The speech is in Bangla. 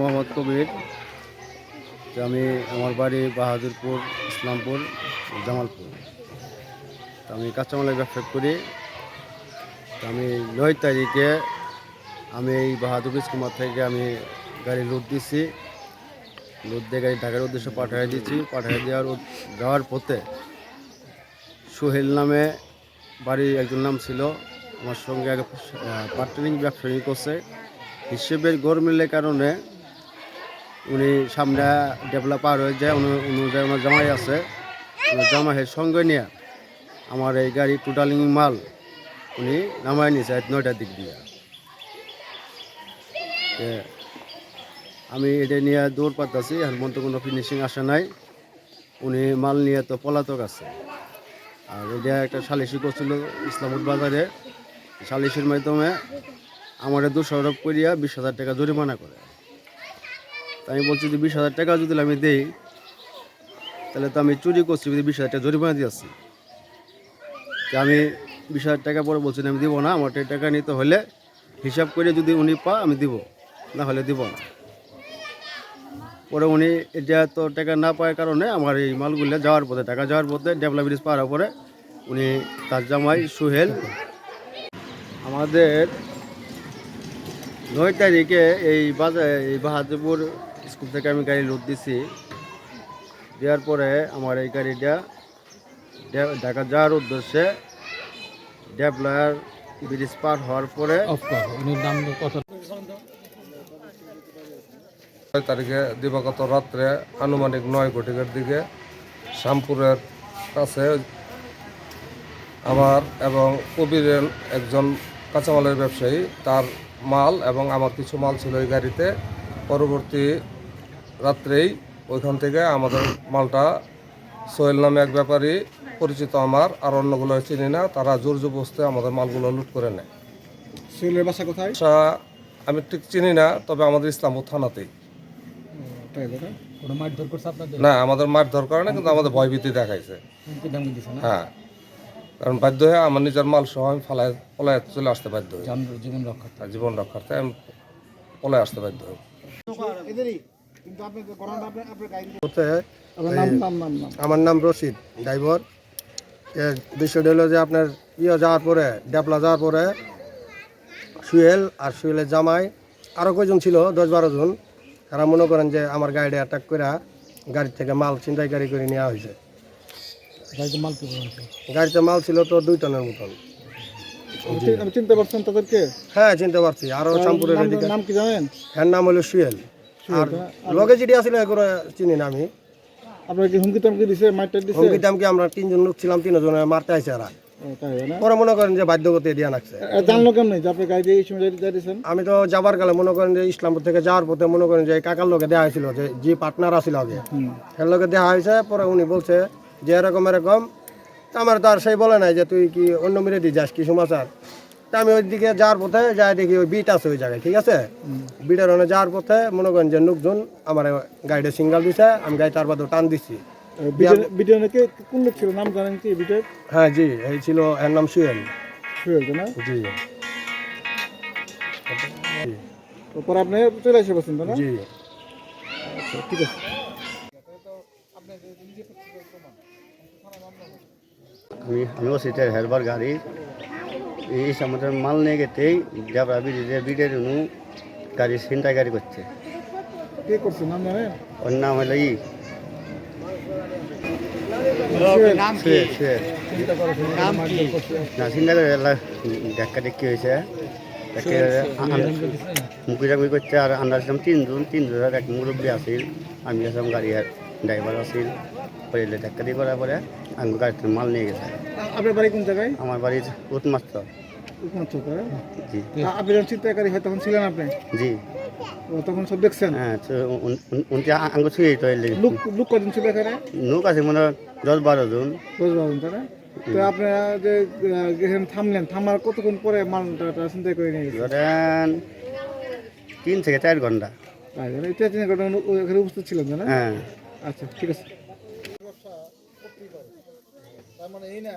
মোহাম্মদ কবির আমি আমার বাড়ি বাহাদুরপুর, ইসলামপুর, জামালপুর। তো আমি কাঁচামালের ব্যবসা করি। আমি নয় তারিখে আমি এই বাহাদুর কুমার থেকে আমি গাড়ি লুট দিছি। লুট দিয়ে গাড়ি ঢাকার উদ্দেশ্যে পাঠিয়ে দিয়েছি। পাঠিয়ে দেওয়ার যাওয়ার পথে সোহেল নামে বাড়ির একজন নাম ছিল। আমার সঙ্গে আগে পার্টনারিং ব্যবসায়ী করছে। হিসেবের গরমিলের কারণে উনি সামনে ডেভেলপার হয়ে যায় অনুযায়ী আমার জামাই আছে। ওনার জামাইয়ের সঙ্গে নিয়ে আমার এই গাড়ি টোটালিং মাল উনি নামায় নিয়েছে নয়টার দিক দিয়ে। আমি এটা নিয়ে দৌড় পাতাছি এখন পর্যন্ত কোনো ফিনিশিং আসে নাই। উনি মাল নিয়ে তো পলাতক আছে। আর এটা একটা সালিশি করছিল ইসলামপুর বাজারে। সালিশির মাধ্যমে আমার দোষারোপ করিয়া বিশ হাজার টাকা জরিমানা করে। আমি বলছি যে বিশ হাজার টাকা যদি আমি দেই, তাহলে তো আমি চুরি করছি যদি বিশ হাজার টাকা জরিমানা দিয়েছি আমি বিশ হাজার টাকা পরে বলছি আমি দিব না, আমার টাকা নিতে হলে হিসাব করে যদি উনি পা, আমি দিব। না হলে দিব না। পরে উনি এটা তো টাকা না পাওয়ার কারণে আমার এই মালগুলো যাওয়ার পথে টাকা যাওয়ার পথে ডেভেলপ ব্রিজ পাওয়ার পরে উনি তার জামাই সুহেল আমাদের নয় তারিখে এই বাজার, এই বাহাদুরপুর স্কুল থেকে আমি গাড়ি লোড দিছি। দেওয়ার পরে আমার এই গাড়িটা ঢাকা যাওয়ার উদ্দেশ্যে ডেভলার ব্রিজ পার হওয়ার পরে ছয় তারিখে দিবাগত রাত্রে আনুমানিক নয় ঘটিকার দিকে শ্যামপুরের কাছে আমার এবং কবিরের একজন কাঁচামালের ব্যবসায়ী তার মাল এবং আমার কিছু মাল ছিল এই গাড়িতে। পরবর্তী রাত্রেই ওইখান থেকে আমাদের মালটা সোহেল নামে এক ব্যাপারী পরিচিত আমার আর অন্যগুলো চিনি না তারা জোর জবস্তে আমাদের মালগুলো লুট করে নেয়। সোহেলের বাসা কোথায়? আচ্ছা আমি ঠিক চিনি না তবে আমাদের ইসলামপুর থানাতেই। মারধর না আমাদের মার দরকার না কিন্তু আমাদের ভয়ভীতি দেখাইছে। হ্যাঁ। কারণ বাধ্য হয়ে আমার নিজের মাল সহ আমি ফলায় পলায় চলে আসতে বাধ্য হই। জীবন রক্ষার্থে। জীবন রক্ষার্থে আমি পলায় আসতে বাধ্য হই। হতে নাম নাম নাম নাম। আমার নাম রশিদ ড্রাইভার। বিষয়টা হলো যে আপনার ইয়ে যাওয়ার পরে ডেপলা যাওয়ার পরে সুয়েল আর সুয়েলের জামাই আরও কয়জন ছিল? দশ বারো জন। তারা মনে করেন যে আমার গাড়িটা অ্যাটাক করে গাড়ি থেকে মাল ছিনতাইকারি করে নেওয়া হয়েছে গাড়িতে মাল ছিল তো দুই টনের মতন। চিনতে পারছেন তাদেরকে? হ্যাঁ চিনতে পারছি। আরও শ্যামপুরের নাম কি জানেন? এর নাম হলো সুয়েল আর লগে যেটি আসলে করে চিনি না আমি। আপনার কি হুমকি টামকি দিছে মারটা দিছে? হুমকি দামকে আমরা তিনজন লোক ছিলাম তিনজনে মারতে আইছে এরা। ও, তাই না? পরে মনে করেন যে বাধ্যগতি দিয়ে নাকছে জানলো কেমন আপনি গাড়ি এই সময় যাই আমি তো যাবার গেলে মনে করেন যে ইসলামপুর থেকে যাওয়ার পথে মনে করেন যে কাকার লোকে দেওয়া হয়েছিল যে যে পার্টনার আছিল আগে। এর লোকে দেওয়া হয়েছে পরে উনি বলছে যে এরকম এরকম আমার তো আর সেই বলে নাই যে তুই কি অন্য মেরে দিয়ে যাস কি সমাচার? তা আমি ওই দিকে যাওয়ার পথে যাই দেখি ওই বিট আছে ওই জায়গায় ঠিক আছে? বিটের ওখানে যাওয়ার পথে মনে করেন যে লোকজন আমার গাড়িটা সিঙ্গাল দিছে আমি গাড়ি তার বাদে টান দিচ্ছি ভিডিও নাকি কোন লোক ছিল? নাম জানেন কি ভিডিও হ্যাঁ জি এই ছিল এর নাম সুয়েল না? জি। পরে আপনি চলে এসে বসেন না? জি। আচ্ছা, ঠিক আছে। আমি সেটা হেরবার গাড়ি। এই আমাদের মাল নিয়ে গেতেই যাবরা বিড়ে বিড়ের নু গাড়ি ছিনতাই গাড়ি করছে। কে করছে? নাম জানেন ওর নাম হলো ই। না চিন্তা করে এলা ধাক্কা দেখি হয়েছে। মুখি করছে আর আমরা ছিলাম তিনজন তিনজনের এক মুরব্বী আছিল আমি ড্রাইভার আছিল। পরে এলে ধাক্কা দিয়ে করার পরে আমি গাড়িতে মাল নিয়ে গেছে। আপনার বাড়ি কোন জায়গায়? আমার বাড়ির উৎমাত্র। চিত্রকারী হয় তখন ছিলেন আপনি? জি। ও, তখন সব দেখছেন? হ্যাঁ উনটি আঙ্গ ছুঁয়ে তো এলে। লোক লোক কজন ছিল এখানে? লোক আছে মনে দশ বারো জন। দশ বারো তাই না? তো আপনারা যে এখানে থামলেন থামার কতক্ষণ পরে মালটা চিন্তা করে নিয়ে ধরেন তিন থেকে চার ঘণ্টা। তাই না? এটা ওখানে উপস্থিত ছিলেন না? হ্যাঁ। আচ্ছা ঠিক আছে। তার মানে এই না